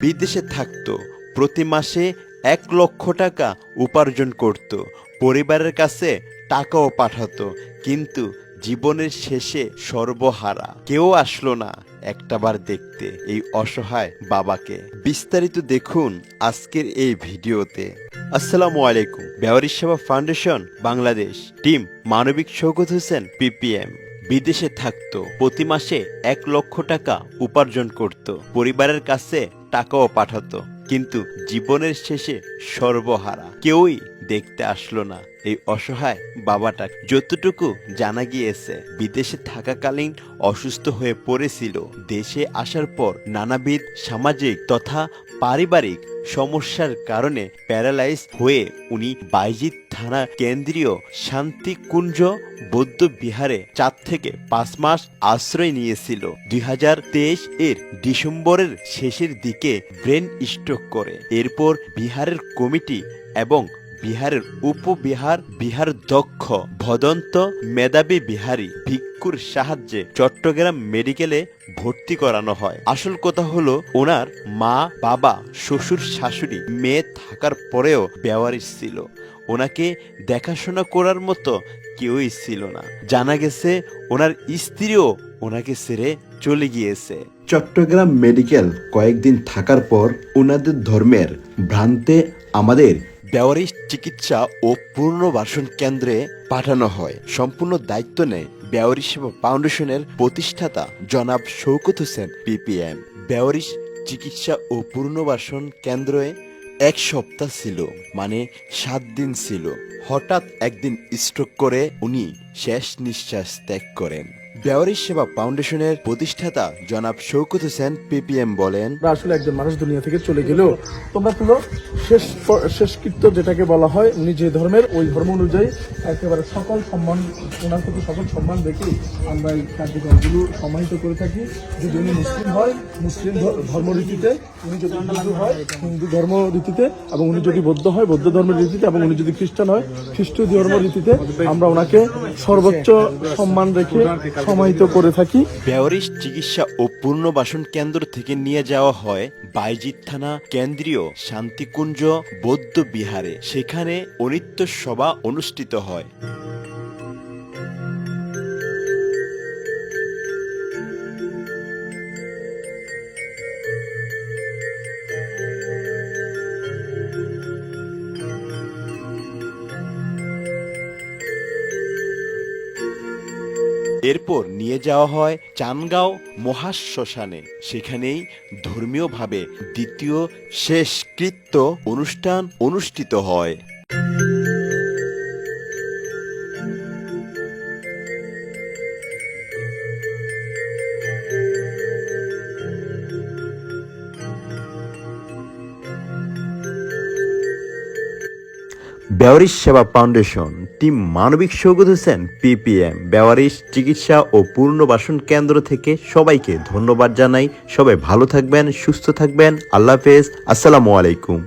বিদেশে থাকতো, প্রতি মাসে এক লক্ষ টাকা উপার্জন করত, পরিবারের কাছে টাকাও পাঠাতো, কিন্তু জীবনের শেষে সর্বহারা। কেউ আসলো না একটাবার দেখতে এই অসহায় বাবাকে। বিস্তারিত দেখুন আজকের এই ভিডিওতে। আসসালামু আলাইকুম বেওয়ারি সেবা ফাউন্ডেশন, বাংলাদেশ। টিম, মানবিক শৌকত হোসেন, পিপিএম। বিদেশে থাকত, প্রতি মাসে এক লক্ষ টাকা উপার্জন করত, পরিবারের কাছে টাকাও পাঠাতো, কিন্তু জীবনের শেষে সর্বহারা। কেউই দেখতে আসলো না এই অসহায় বাবাটা। যতটুকু জানা গিয়েছে, বিদেশে থাকাকালীন অসুস্থ হয়ে পড়েছিল। দেশে আসার পর নানাবিধ সামাজিক তথা পারিবারিক সমস্যার কারণে প্যারালাইজ হয়ে উনি বাইজিৎ থানা কেন্দ্রীয় শান্তিকুঞ্জ বৌদ্ধ বিহারে চার থেকে পাঁচ মাস আশ্রয় নিয়েছিল। দুই হাজার তেইশ এর ডিসেম্বরের শেষের দিকে ব্রেন স্ট্রোক করে। এরপর বিহারের কমিটি এবং বিহারের উপবিহার, বিহার দক্ষ, ভদন্ত মেধাবী বিহারী ভিক্ষুর সাহায্যে চট্টগ্রাম মেডিকেলে ভর্তি করানো হয়। আসল কথা হলো, ওনার মা, বাবা, শ্বশুর, শাশুড়ি মেয়ে থাকার পরেও বেওয়ারিশ ছিল। ওনাকে দেখাশোনা করার মতো কেউই ছিল না। জানা গেছে, ওনার স্ত্রীও ওনাকে ছেড়ে চলে গিয়েছে। চট্টগ্রাম মেডিকেল কয়েকদিন থাকার পর ওনাদের ধর্মের ভ্রান্তে আমাদের বেওয়ারিশ চিকিৎসা ও পুনর্বাসন কেন্দ্রে পাঠানো হয়। সম্পূর্ণ দায়িত্ব নেয় বেওয়ারিশ সেবা ফাউন্ডেশনের প্রতিষ্ঠাতা জনাব শৌকত হোসেন পিপিএম। বেওয়ারিশ চিকিৎসা ও পুনর্বাসন কেন্দ্রে এক সপ্তাহ ছিল মানে সাত দিন ছিল। হঠাৎ একদিন স্ট্রোক করে উনি শেষ নিঃশ্বাস ত্যাগ করেন। বেওয়ারিশ সেবা ফাউন্ডেশনের প্রতিষ্ঠাতা জনাব শৌকত হোসেন পিপিএম বলেন আসলে একজন মানুষ দুনিয়া থেকে চলে গেলেও তোমরা তো শেষ শেষকৃত্য যেটাকে বলা হয়, উনি যে ধর্মের, ওই ধর্ম অনুযায়ী একেবারে সকল সম্মান, ওনার প্রতি সকল সম্মান রেখে আমরা এই কার্যক্রমগুলো সমাহিত করে থাকি। যদি উনি মুসলিম হয়, মুসলিম ধর্মরীতিতে, উনি যদি হিন্দু হয়, হিন্দু ধর্ম রীতিতে এবং উনি যদি বৌদ্ধ হয়, বৌদ্ধ ধর্মের রীতিতে এবং উনি যদি খ্রিস্টান হয় খ্রিস্ট ধর্ম রীতিতে আমরা ওনাকে সর্বোচ্চ সম্মান রেখে সমাহিত করে থাকি। বেওয়ারিস চিকিৎসা ও পুনর্বাসন কেন্দ্র থেকে নিয়ে যাওয়া হয় বাইজিৎ থানা কেন্দ্রীয় শান্তিকুঞ্জ বৌদ্ধ বিহারে সেখানে অনিত্য সভা অনুষ্ঠিত হয়। এরপর নিয়ে যাওয়া হয় চানগাঁও মহাশ্মশানে। সেখানেই ধর্মীয়ভাবে দ্বিতীয় শেষকৃত্য অনুষ্ঠান অনুষ্ঠিত হয়। বেওয়ারিশ সেবা ফাউন্ডেশন, টিম মানবিক সৌগত হোসেন, পিপিএম, বেওয়ারিশ চিকিৎসা ও পুনর্বাসন কেন্দ্র থেকে সবাইকে ধন্যবাদ জানাই। সবাই ভালো থাকবেন, সুস্থ থাকবেন। আল্লাহ হাফেজ। আসসালামু আলাইকুম।